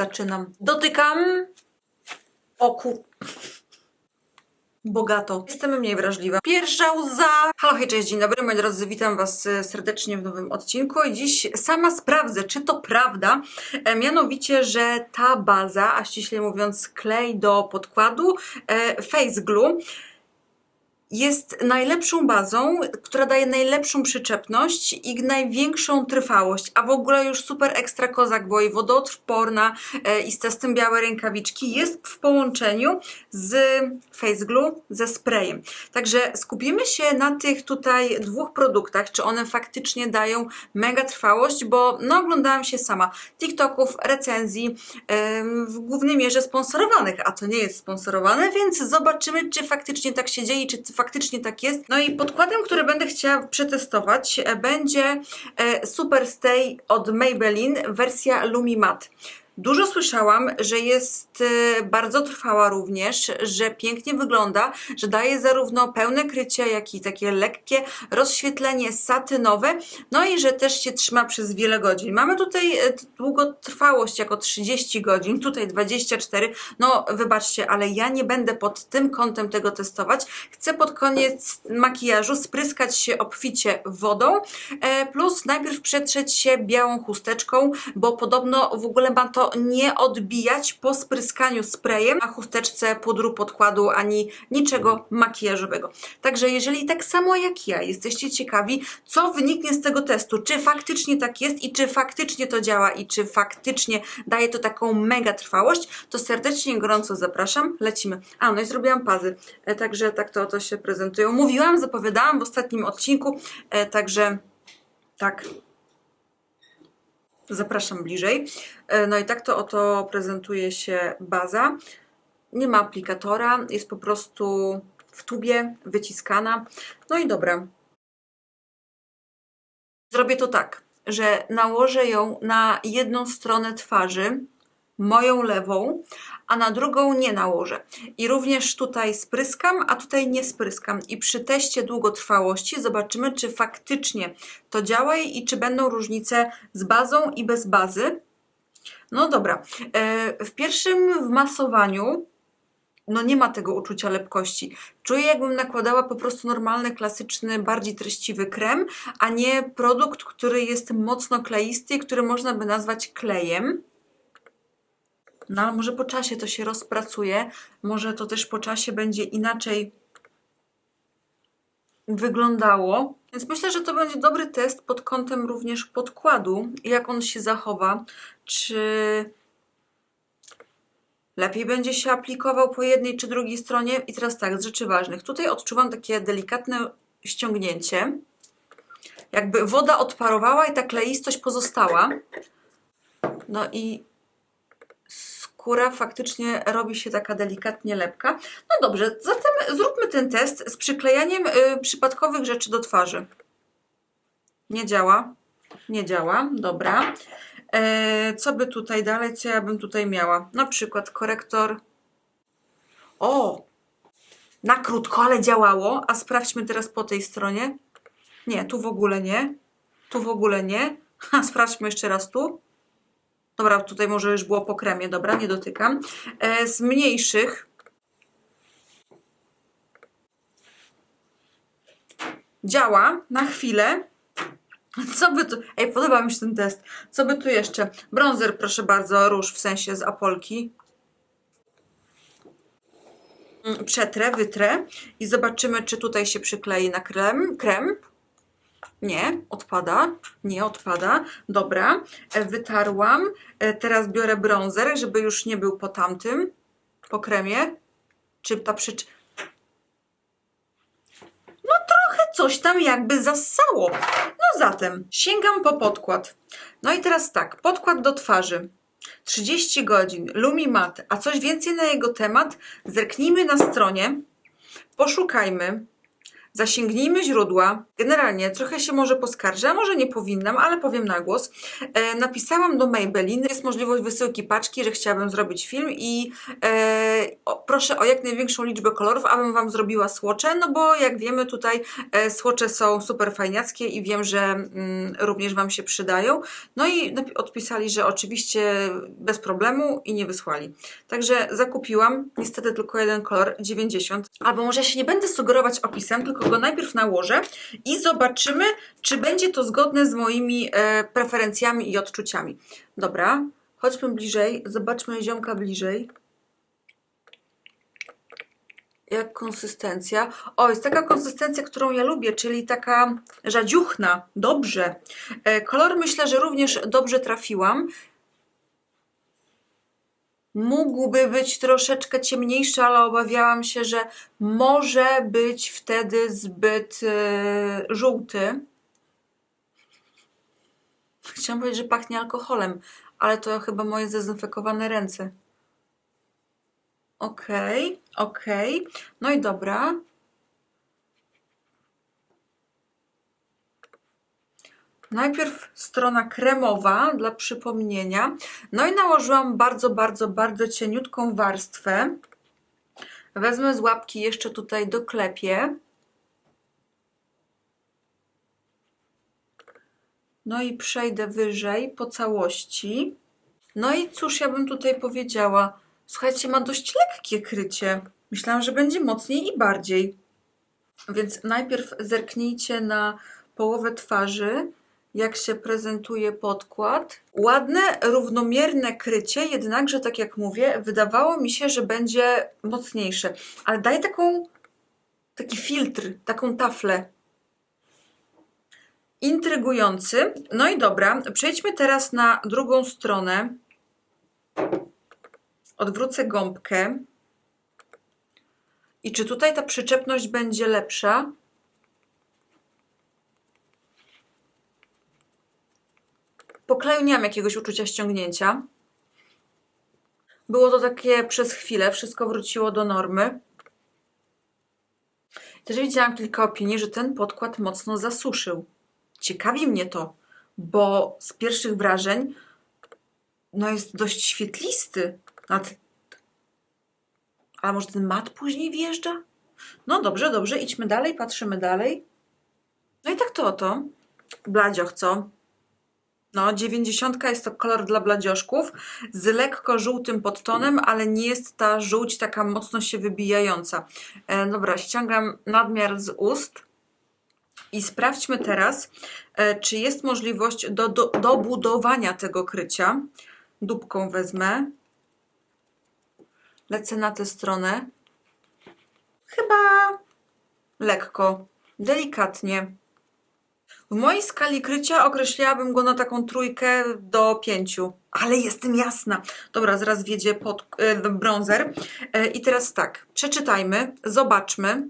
Zaczynam. Dotykam. Oku. Bogato. Jestem mniej wrażliwa. Pierwsza łza. Halo, hej, cześć, dzień dobry, moi drodzy, witam Was e, serdecznie w nowym odcinku i dziś sama sprawdzę, czy to prawda, e, mianowicie, że ta baza, a ściślej mówiąc klej do podkładu, e, Face Glue, jest najlepszą bazą, która daje najlepszą przyczepność i największą trwałość, a w ogóle już super ekstra kozak, bo jej wodoodporna e, i z testem białe rękawiczki jest w połączeniu z Face Glue, ze sprayem. Także skupimy się na tych tutaj dwóch produktach, czy one faktycznie dają mega trwałość, bo no oglądałam się sama TikToków, recenzji, w głównej mierze sponsorowanych, a to nie jest sponsorowane, więc zobaczymy, czy faktycznie tak się dzieje, czy faktycznie tak jest. No i podkładem, który będę chciała przetestować, e, będzie e, Super Stay od Maybelline, wersja Lumi Matte. Dużo słyszałam, że jest e, bardzo trwała również, że pięknie wygląda, że daje zarówno pełne krycie, jak i takie lekkie rozświetlenie satynowe, no i że też się trzyma przez wiele godzin. Mamy tutaj e, długotrwałość jako 30 godzin, tutaj 24. No wybaczcie, ale ja nie będę pod tym kątem tego testować. Chcę pod koniec makijażu spryskać się obficie wodą, e, plus najpierw przetrzeć się białą chusteczką, bo podobno w ogóle ma to nie odbijać po spryskaniu sprayem na chusteczce pudru podkładu ani niczego makijażowego. Także jeżeli tak samo jak ja jesteście ciekawi, co wyniknie z tego testu, czy faktycznie tak jest i czy faktycznie to działa i czy faktycznie daje to taką mega trwałość, to serdecznie gorąco zapraszam. Lecimy. A, no i zrobiłam pazy, e, także tak to oto się prezentują. Mówiłam, zapowiadałam w ostatnim odcinku, e, także tak, Zapraszam bliżej. E, No i tak to oto prezentuje się baza. Nie ma aplikatora, jest po prostu w tubie wyciskana. No i dobra. Zrobię to tak, że nałożę ją na jedną stronę twarzy, moją lewą, a na drugą nie nałożę. I również tutaj spryskam, a tutaj nie spryskam. I przy teście długotrwałości zobaczymy, czy faktycznie to działa i czy będą różnice z bazą i bez bazy. No dobra, E, w pierwszym wmasowaniu no nie ma tego uczucia lepkości. Czuję, jakbym nakładała po prostu normalny, klasyczny, bardziej treściwy krem, a nie produkt, który jest mocno kleisty i który można by nazwać klejem. No ale może po czasie to się rozpracuje, może to też po czasie będzie inaczej wyglądało. Więc myślę, że to będzie dobry test pod kątem również podkładu, jak on się zachowa, czy lepiej będzie się aplikował po jednej czy drugiej stronie. I teraz tak, z rzeczy ważnych. Tutaj odczuwam takie delikatne ściągnięcie. Jakby woda odparowała i ta kleistość pozostała. No i skóra faktycznie robi się taka delikatnie lepka. No dobrze, zatem zróbmy ten test z przyklejaniem y, przypadkowych rzeczy do twarzy. Nie działa. Nie działa, dobra. E, co by tutaj dalej, co ja bym tutaj miała? Na przykład korektor. O! Na krótko, ale działało. A sprawdźmy teraz po tej stronie. Nie, tu w ogóle nie. Tu w ogóle nie. Ha, sprawdźmy jeszcze raz tu. Dobra, tutaj może już było po kremie, dobra, nie dotykam. E, z mniejszych. Działa na chwilę. Co by tu. Ej, podoba mi się ten test. Co by tu jeszcze? Bronzer, proszę bardzo, róż w sensie z Apolki. Mm, Przetrę, wytrę i zobaczymy, czy tutaj się przyklei na krem. krem. Nie, odpada. Nie, odpada. Dobra, e, wytarłam. E, Teraz biorę bronzer, żeby już nie był po tamtym, po kremie. Czy ta przycz... No trochę coś tam jakby zassało. No zatem sięgam po podkład. No i teraz tak, podkład do twarzy. 30 godzin, Lumi Matte, a coś więcej na jego temat zerknijmy na stronie, poszukajmy, Zasięgnijmy źródła. Generalnie trochę się może poskarżę, może nie powinnam, ale powiem na głos. E, napisałam do Maybelline, jest możliwość wysyłki paczki, że chciałabym zrobić film i e, o, proszę o jak największą liczbę kolorów, abym Wam zrobiła słocze, no bo jak wiemy tutaj e, słocze są super fajniackie i wiem, że mm, również Wam się przydają. No i odpisali, że oczywiście bez problemu i nie wysłali. Także zakupiłam, niestety tylko jeden kolor, 90. Albo może ja się nie będę sugerować opisem, tylko go najpierw nałożę i zobaczymy, czy będzie to zgodne z moimi e, preferencjami i odczuciami. Dobra, chodźmy bliżej, zobaczmy ziomka bliżej. Jak konsystencja? O, jest taka konsystencja, którą ja lubię, czyli taka rzadziuchna. Dobrze. E, kolor myślę, że również dobrze trafiłam. Mógłby być troszeczkę ciemniejszy, ale obawiałam się, że może być wtedy zbyt e, żółty. Chciałam powiedzieć, że pachnie alkoholem, ale to chyba moje zdezynfekowane ręce. Okej, okej. No i dobra. Najpierw strona kremowa dla przypomnienia. No i nałożyłam bardzo, bardzo, bardzo cieniutką warstwę. Wezmę z łapki jeszcze tutaj doklepię. No i przejdę wyżej po całości. No i cóż ja bym tutaj powiedziała? Słuchajcie, ma dość lekkie krycie. Myślałam, że będzie mocniej i bardziej. Więc najpierw zerknijcie na połowę twarzy, jak się prezentuje podkład. Ładne, równomierne krycie, jednakże, tak jak mówię, wydawało mi się, że będzie mocniejsze. Ale daje taką, taki filtr, taką taflę. Intrygujący. No i dobra, przejdźmy teraz na drugą stronę. Odwrócę gąbkę. I czy tutaj ta przyczepność będzie lepsza? Po klaju nie mam jakiegoś uczucia ściągnięcia. Było to takie przez chwilę, wszystko wróciło do normy. Też widziałam kilka opinii, że ten podkład mocno zasuszył. Ciekawi mnie to, bo z pierwszych wrażeń no jest dość świetlisty. Nawet... A może ten mat później wjeżdża? No dobrze, dobrze, idźmy dalej, patrzymy dalej. No i tak to oto. Bladzioch, co? No, 90 jest to kolor dla bladzioszków z lekko żółtym podtonem, ale nie jest ta żółć taka mocno się wybijająca. E, dobra, ściągam nadmiar z ust i sprawdźmy teraz, e, czy jest możliwość do, do, dobudowania tego krycia. Dupką wezmę. Lecę na tę stronę. Chyba lekko, delikatnie. W mojej skali krycia określiłabym go na taką trójkę do pięciu, ale jestem jasna. Dobra, zaraz wiedzie pod e, bronzer. E, I teraz tak, przeczytajmy, zobaczmy,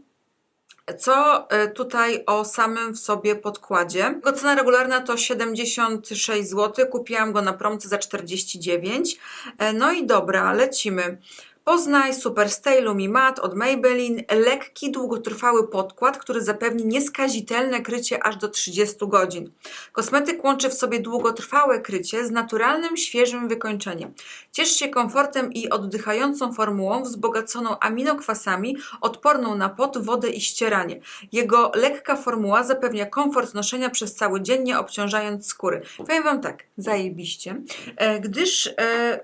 co e, tutaj o samym w sobie podkładzie. Jego cena regularna to 76 zł, kupiłam go na promce za 49. E, No i dobra, lecimy. Poznaj Super Stay Lumi Matte od Maybelline. Lekki, długotrwały podkład, który zapewni nieskazitelne krycie aż do 30 godzin. Kosmetyk łączy w sobie długotrwałe krycie z naturalnym, świeżym wykończeniem. Ciesz się komfortem i oddychającą formułą wzbogaconą aminokwasami, odporną na pot, wodę i ścieranie. Jego lekka formuła zapewnia komfort noszenia przez cały dzień, nie obciążając skóry. Powiem Wam tak, zajebiście, e, gdyż e,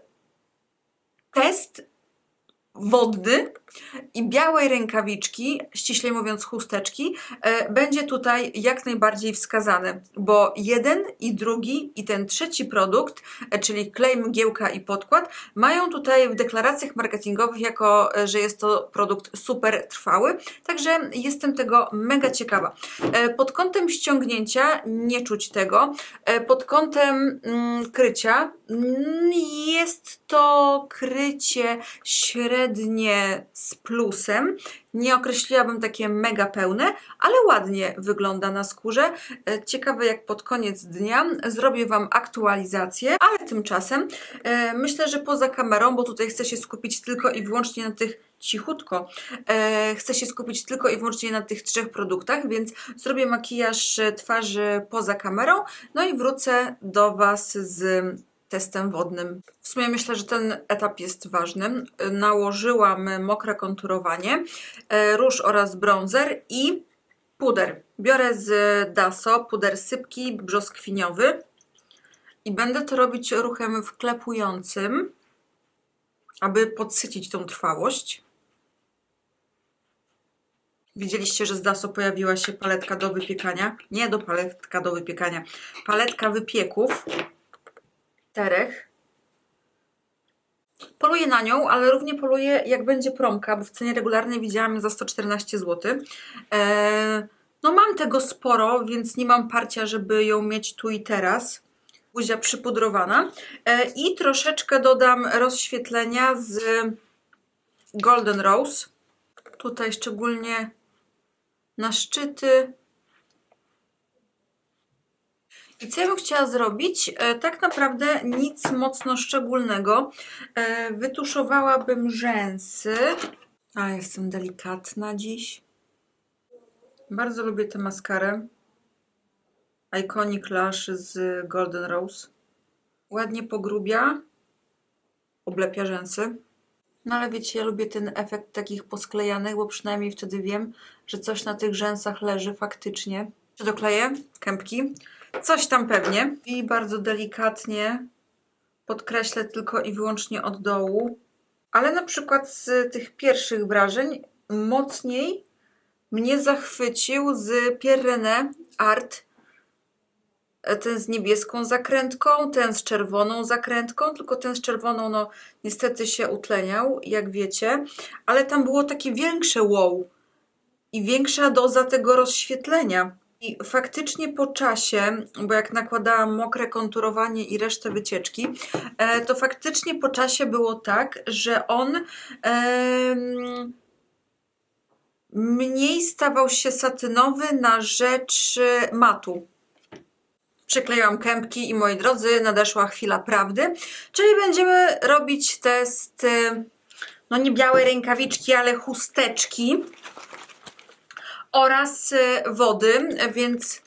test wodny i białej rękawiczki, ściślej mówiąc chusteczki, e, będzie tutaj jak najbardziej wskazany, bo jeden i drugi i ten trzeci produkt, e, czyli klej, mgiełka i podkład, mają tutaj w deklaracjach marketingowych jako, e, że jest to produkt super trwały, także jestem tego mega ciekawa. Pod kątem ściągnięcia nie czuć tego, pod kątem mm, krycia mm, jest to krycie średnie z plusem. Nie określiłabym takie mega pełne, ale ładnie wygląda na skórze. E, Ciekawe jak pod koniec dnia zrobię Wam aktualizację, ale tymczasem e, myślę, że poza kamerą, bo tutaj chcę się skupić tylko i wyłącznie na tych cichutko. E, chcę się skupić tylko i wyłącznie na tych trzech produktach, więc zrobię makijaż e, twarzy poza kamerą, no i wrócę do Was z testem wodnym. W sumie myślę, że ten etap jest ważny. Nałożyłam mokre konturowanie, e, róż oraz bronzer i puder. Biorę z Daso puder sypki brzoskwiniowy i będę to robić ruchem wklepującym, aby podsycić tą trwałość. Widzieliście, że z Daso pojawiła się paletka do wypiekania? Nie do paletka do wypiekania. Paletka wypieków. Czterech. Poluję na nią, ale równie poluję jak będzie promka, bo w cenie regularnej widziałam ją za 114 zł. Eee, no mam tego sporo, więc nie mam parcia, żeby ją mieć tu i teraz. Buzia przypudrowana. E, I troszeczkę dodam rozświetlenia z Golden Rose. Tutaj szczególnie na szczyty. I co ja bym chciała zrobić? E, tak naprawdę nic mocno szczególnego. E, wytuszowałabym rzęsy. A, jestem delikatna dziś. Bardzo lubię tę maskarę. Iconic Lash z Golden Rose. Ładnie pogrubia, oblepia rzęsy. No ale wiecie, ja lubię ten efekt takich posklejanych, bo przynajmniej wtedy wiem, że coś na tych rzęsach leży faktycznie. Czy dokleję? Kępki. Coś tam pewnie. I bardzo delikatnie podkreślę tylko i wyłącznie od dołu. Ale na przykład z tych pierwszych wrażeń mocniej mnie zachwycił z Pierre René Art ten z niebieską zakrętką, ten z czerwoną zakrętką, tylko ten z czerwoną, no niestety się utleniał, jak wiecie, ale tam było takie większe wow i większa doza tego rozświetlenia. I faktycznie po czasie, bo jak nakładałam mokre konturowanie i resztę wycieczki, e, to faktycznie po czasie było tak, że on mniej stawał się satynowy na rzecz e, matu. Przykleiłam kępki i moi drodzy, nadeszła chwila prawdy, czyli będziemy robić test, y, no nie białe rękawiczki, ale chusteczki oraz y, wody, więc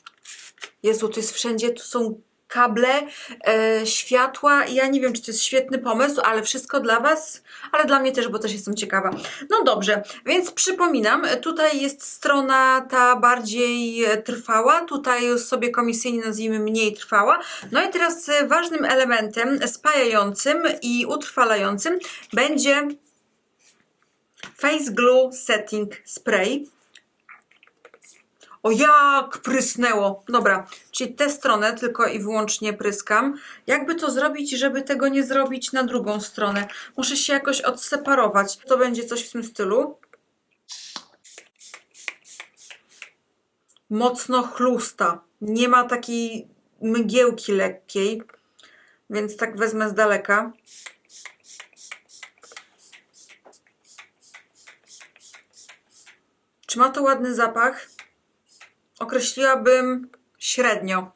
Jezu, to jest wszędzie, tu są kable, e, światła. Ja nie wiem, czy to jest świetny pomysł, ale wszystko dla Was, ale dla mnie też, bo też jestem ciekawa. No dobrze, więc przypominam, tutaj jest strona ta bardziej trwała, tutaj sobie komisyjnie nazwijmy mniej trwała. No i teraz e, ważnym elementem spajającym i utrwalającym będzie Face Glue Setting Spray. O jak prysnęło! Dobra, czyli tę stronę tylko i wyłącznie pryskam. Jakby to zrobić, żeby tego nie zrobić na drugą stronę? Muszę się jakoś odseparować. To będzie coś w tym stylu. Mocno chlusta. Nie ma takiej mgiełki lekkiej, więc tak wezmę z daleka. Czy ma to ładny zapach? Określiłabym średnio.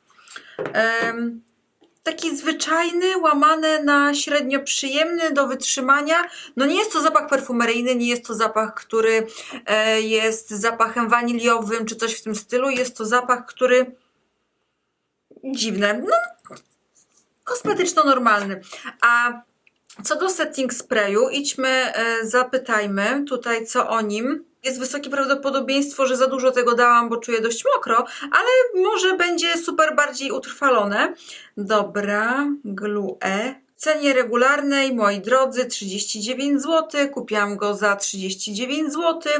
Taki zwyczajny, łamany na średnio przyjemny do wytrzymania. No nie jest to zapach perfumeryjny, nie jest to zapach, który e, jest zapachem waniliowym czy coś w tym stylu. Jest to zapach, który dziwne, no kosmetyczno-normalny. A co do setting sprayu, idźmy, e, zapytajmy tutaj co o nim jest wysokie prawdopodobieństwo, że za dużo tego dałam, bo czuję dość mokro, ale może będzie super bardziej utrwalone. Dobra, glue. W cenie regularnej, moi drodzy, 39 zł. Kupiłam go za 39 zł,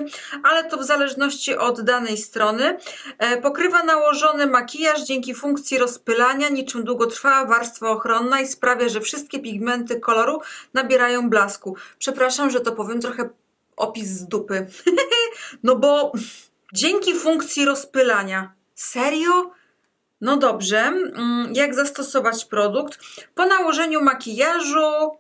ale to w zależności od danej strony. E, pokrywa nałożony makijaż dzięki funkcji rozpylania, niczym długotrwała warstwa ochronna i sprawia, że wszystkie pigmenty koloru nabierają blasku. Przepraszam, że to powiem trochę opis z dupy. no bo dzięki funkcji rozpylania. Serio? No dobrze, mm, jak zastosować produkt? Po nałożeniu makijażu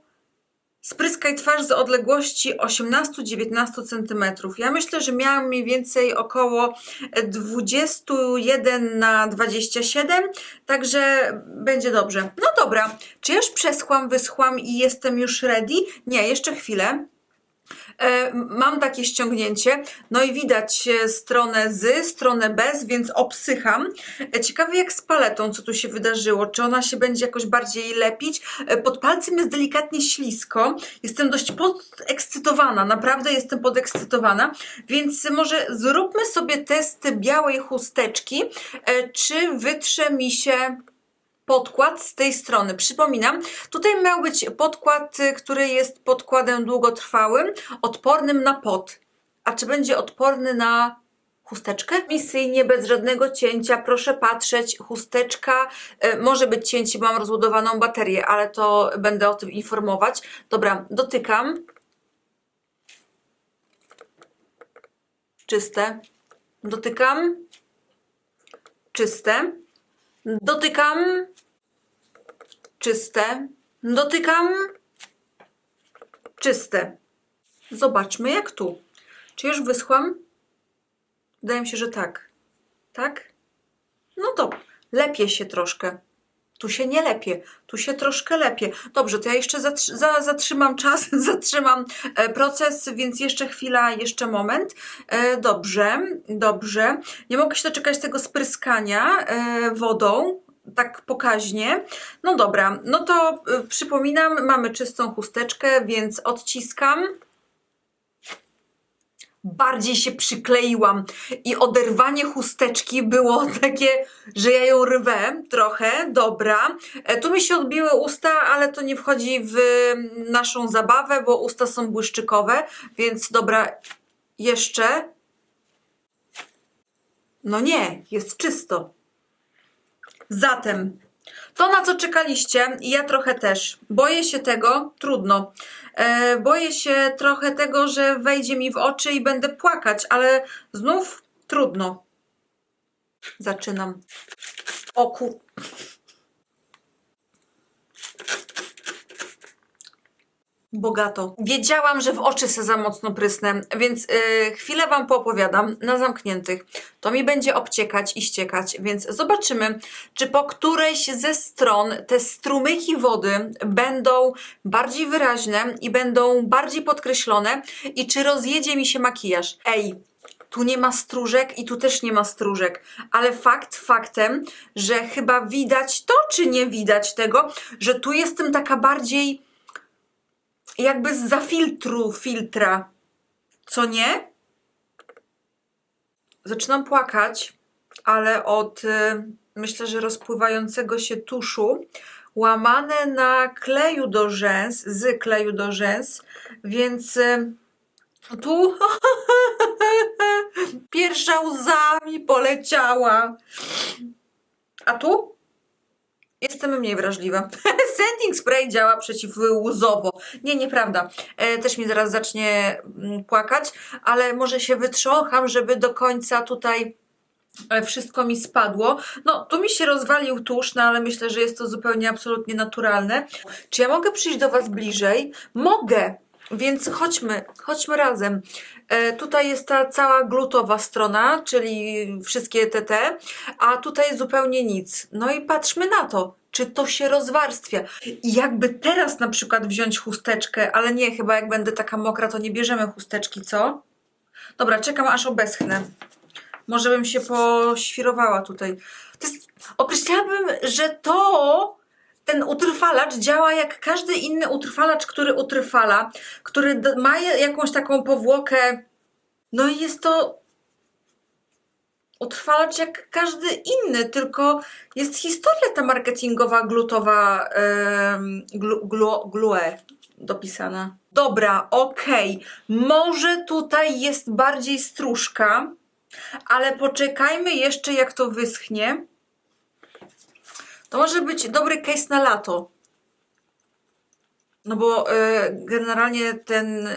spryskaj twarz z odległości 18-19 cm. Ja myślę, że miałam mniej więcej około 21 na 27, także będzie dobrze. No dobra, czy już przeschłam, wyschłam i jestem już ready? Nie, jeszcze chwilę. E, mam takie ściągnięcie, no i widać e, stronę z, stronę bez, więc obsycham. E, ciekawe jak z paletą, co tu się wydarzyło, czy ona się będzie jakoś bardziej lepić. Pod palcem jest delikatnie ślisko, jestem dość podekscytowana, naprawdę jestem podekscytowana, więc może zróbmy sobie test białej chusteczki, czy wytrze mi się podkład z tej strony. Przypominam, tutaj miał być podkład, y, który jest podkładem długotrwałym, odpornym na pot. A czy będzie odporny na chusteczkę? Misyjnie, bez żadnego cięcia, proszę patrzeć, chusteczka, y, może być cięcie, mam rozładowaną baterię, ale to będę o tym informować. Dobra, dotykam. Czyste. Dotykam. Czyste. Dotykam. Czyste. Dotykam. Czyste. Zobaczmy jak tu. Czy już wyschłam? Wydaje mi się, że tak. Tak? No to lepiej się troszkę. Tu się nie lepiej, tu się troszkę lepiej. Dobrze, to ja jeszcze za, zatrzymam czas, zatrzymam e, proces, więc jeszcze chwila, jeszcze moment. E, dobrze, dobrze. Nie mogę się doczekać tego spryskania e, wodą, tak pokaźnie. No dobra, no to przypominam, mamy czystą chusteczkę, więc odciskam. Bardziej się przykleiłam i oderwanie chusteczki było takie, że ja ją rwę trochę. Dobra, e, tu mi się odbiły usta, ale to nie wchodzi w naszą zabawę, bo usta są błyszczykowe, więc dobra, jeszcze. No nie, jest czysto. Zatem, to na co czekaliście, i ja trochę też. Boję się tego, trudno. E, boję się trochę tego, że wejdzie mi w oczy i będę płakać, ale znów trudno. Zaczynam. O kur... Bogato. Wiedziałam, że w oczy se za mocno prysnę, więc yy, chwilę Wam poopowiadam na zamkniętych. To mi będzie obciekać i ściekać, więc zobaczymy, czy po którejś ze stron te strumyki wody będą bardziej wyraźne i będą bardziej podkreślone i czy rozjedzie mi się makijaż. Ej, tu nie ma stróżek i tu też nie ma stróżek, ale fakt faktem, że chyba widać to, czy nie widać tego, że tu jestem taka bardziej jakby z filtru filtra. Co nie? Zaczynam płakać, ale od y, myślę, że rozpływającego się tuszu, łamane na kleju do rzęs, z kleju do rzęs, więc y, tu pierwsza łza mi poleciała. A tu? Jestem mniej wrażliwa. Setting spray działa przeciwłzowo. Nie, nieprawda. E, też mi zaraz zacznie mm, płakać, ale może się wytrzącham, żeby do końca tutaj e, wszystko mi spadło. No, tu mi się rozwalił tusz, no ale myślę, że jest to zupełnie absolutnie naturalne. Czy ja mogę przyjść do Was bliżej? Mogę! Więc chodźmy, chodźmy razem. E, tutaj jest ta cała glutowa strona, czyli wszystkie te, a tutaj zupełnie nic. No i patrzmy na to, czy to się rozwarstwia. I jakby teraz na przykład wziąć chusteczkę, ale nie, chyba jak będę taka mokra, to nie bierzemy chusteczki, co? Dobra, czekam aż obeschnę. Może bym się poświrowała tutaj. To jest, określałabym, że to ten utrwalacz działa jak każdy inny utrwalacz, który utrwala, który ma jakąś taką powłokę. No i jest to utrwalacz jak każdy inny, tylko jest historia ta marketingowa, glutowa, em, glu, glu, glue dopisana. Dobra, okej. Może tutaj jest bardziej stróżka, ale poczekajmy jeszcze jak to wyschnie. To może być dobry case na lato. No bo y, generalnie ten,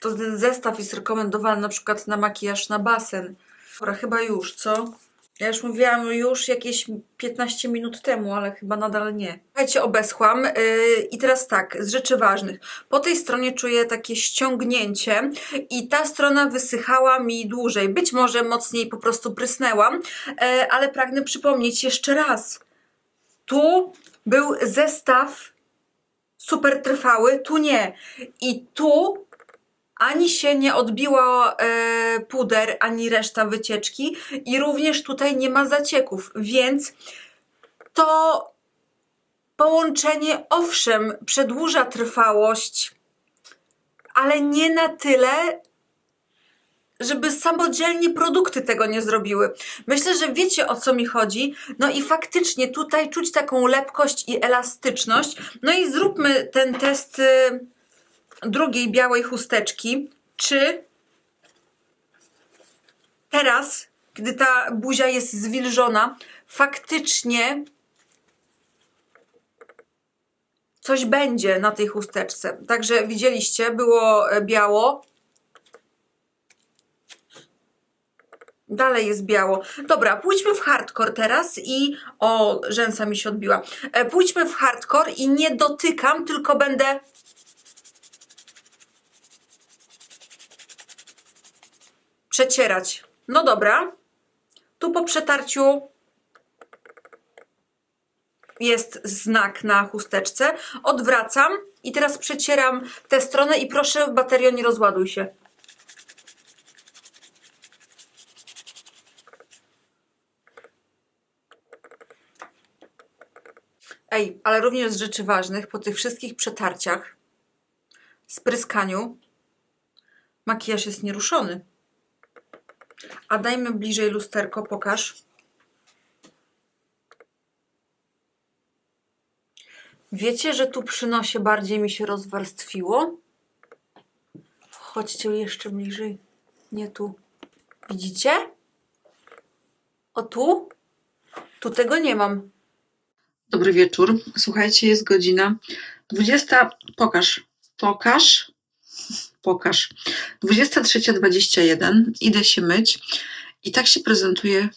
to ten zestaw jest rekomendowany na przykład na makijaż na basen. Dobra, chyba już, co? Ja już mówiłam już jakieś 15 minut temu, ale chyba nadal nie. Słuchajcie, obeschłam yy, i teraz tak, z rzeczy ważnych. Po tej stronie czuję takie ściągnięcie i ta strona wysychała mi dłużej. Być może mocniej po prostu prysnęłam, yy, ale pragnę przypomnieć jeszcze raz. Tu był zestaw super trwały, tu nie. I tu ani się nie odbiło e, puder, ani reszta wycieczki i również tutaj nie ma zacieków, więc to połączenie owszem przedłuża trwałość, ale nie na tyle, żeby samodzielnie produkty tego nie zrobiły. Myślę, że wiecie o co mi chodzi. No i faktycznie tutaj czuć taką lepkość i elastyczność. No i zróbmy ten test y, drugiej białej chusteczki. Czy teraz, gdy ta buzia jest zwilżona, faktycznie coś będzie na tej chusteczce. Także widzieliście, było e, biało, Dalej jest biało. Dobra, pójdźmy w hardcore teraz i. O, rzęsa mi się odbiła. E, pójdźmy w hardcore i nie dotykam, tylko będę. Przecierać. No dobra. Tu po przetarciu jest znak na chusteczce. Odwracam i teraz przecieram tę stronę i proszę, baterio, nie rozładuj się. Ej, ale również z rzeczy ważnych, po tych wszystkich przetarciach, spryskaniu, makijaż jest nieruszony. A dajmy bliżej lusterko, pokaż. Wiecie, że tu przy nosie bardziej mi się rozwarstwiło? Chodźcie jeszcze bliżej. Nie tu. Widzicie? O tu? Tu tego nie mam. Dobry wieczór. Słuchajcie, jest godzina 20. Pokaż. Pokaż. Pokaż. 23.21. Idę się myć. I tak się prezentuje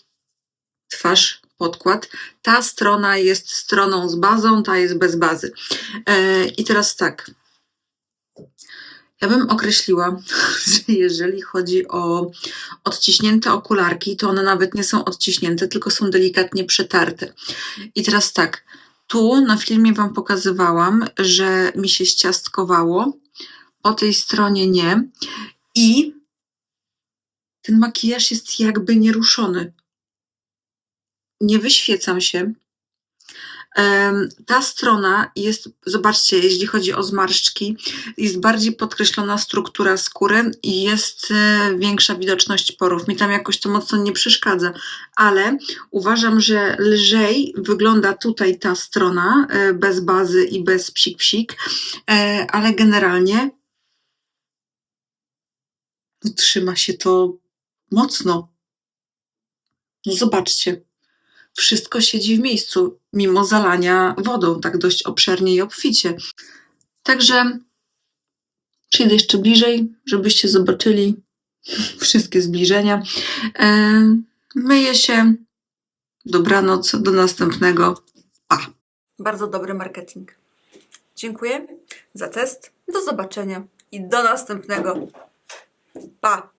twarz, podkład. Ta strona jest stroną z bazą, ta jest bez bazy. E, I teraz tak. Ja bym określiła, że jeżeli chodzi o odciśnięte okularki, to one nawet nie są odciśnięte, tylko są delikatnie przetarte. I teraz tak, tu na filmie Wam pokazywałam, że mi się ściastkowało, po tej stronie nie. I ten makijaż jest jakby nieruszony. Nie wyświecam się. Ta strona jest, zobaczcie, jeśli chodzi o zmarszczki, jest bardziej podkreślona struktura skóry i jest e, większa widoczność porów. Mi tam jakoś to mocno nie przeszkadza, ale uważam, że lżej wygląda tutaj ta strona e, bez bazy i bez psik-psik, e, ale generalnie trzyma się to mocno. No zobaczcie, wszystko siedzi w miejscu, mimo zalania wodą, tak dość obszernie i obficie. Także przyjdę jeszcze bliżej, żebyście zobaczyli wszystkie zbliżenia. E, myję się. Dobranoc, do następnego. Pa. Bardzo dobry marketing. Dziękuję za test. Do zobaczenia i do następnego. Pa.